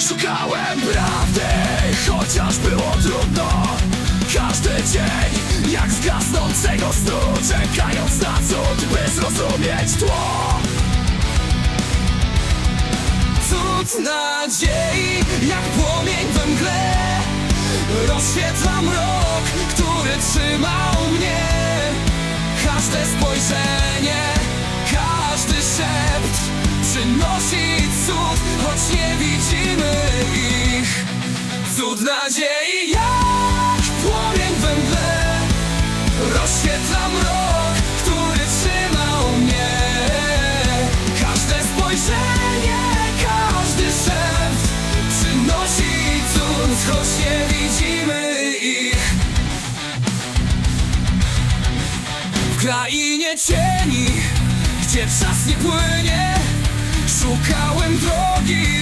Szukałem prawdy, chociaż było trudno. Każdy dzień, jak z gasnącego snu Czekając na cud, by zrozumieć tło. Cud nadziei, jak płomień we mgle. Rozświetla mrok, który trzyma nadziei. Jak płomień we mgle Rozświetla mrok, który trzymał mnie. Każde spojrzenie, każdy szept Przynosi cud, choć nie widzimy ich. W krainie cieni, gdzie czas nie płynie Szukałem drogi,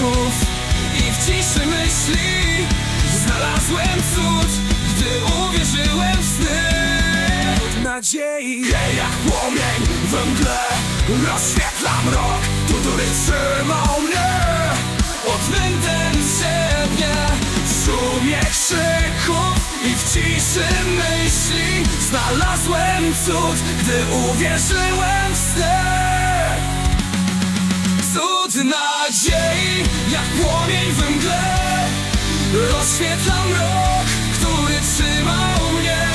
krzyków i w ciszy myśli Znalazłem cud, gdy uwierzyłem w sny. Nadziei Hej, jak płomień we mgle Rozświetla mrok, który trzymał mnie. Odmętem siebie W szumie krzyków i w ciszy myśli Znalazłem cud, gdy uwierzyłem w sny. Cud nadziei, jak płomień we mgle. Rozświetla mrok, który trzymał mnie.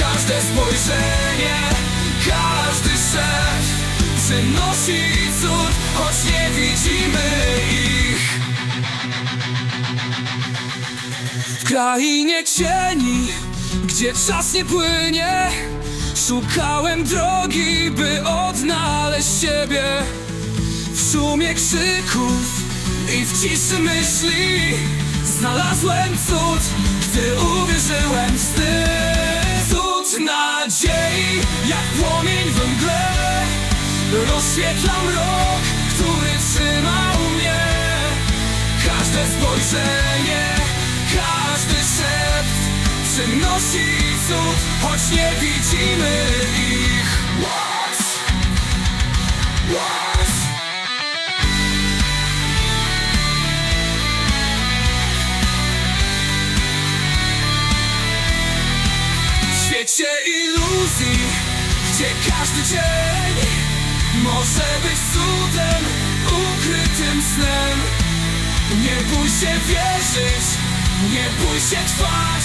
Każde spojrzenie, każdy szept Przynosi cud, choć nie widzimy ich. W krainie cieni, gdzie czas nie płynie Szukałem drogi, by odnaleźć siebie. W szumie krzyków i w ciszy myśli Znalazłem cud, gdy uwierzyłem w sny Cud nadziei, jak płomień we mgle Rozświetla mrok, który trzymał mnie. Każde spojrzenie, każdy szept Przynosi iluzji, gdzie każdy dzień Może być cudem, ukrytym snem. Nie bój się wierzyć, nie bój się trwać.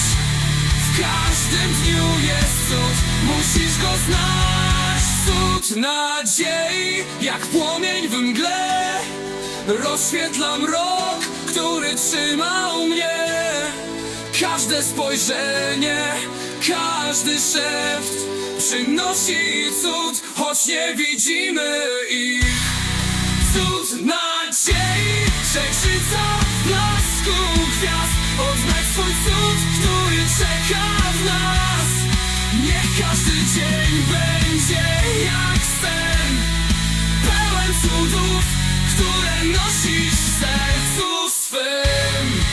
W każdym dniu jest cud, musisz go znać. Cud nadziei, jak płomień w mgle. Rozświetla mrok, który trzymał mnie. Każde spojrzenie, każdy szept Przynosi cud, choć nie widzimy ich. Cud nadziei, przekrzyca w blasku gwiazd. Odznać swój cud, który czeka w nas. Niech każdy dzień będzie jak sen. Pełen cudów, które nosisz w sercu swym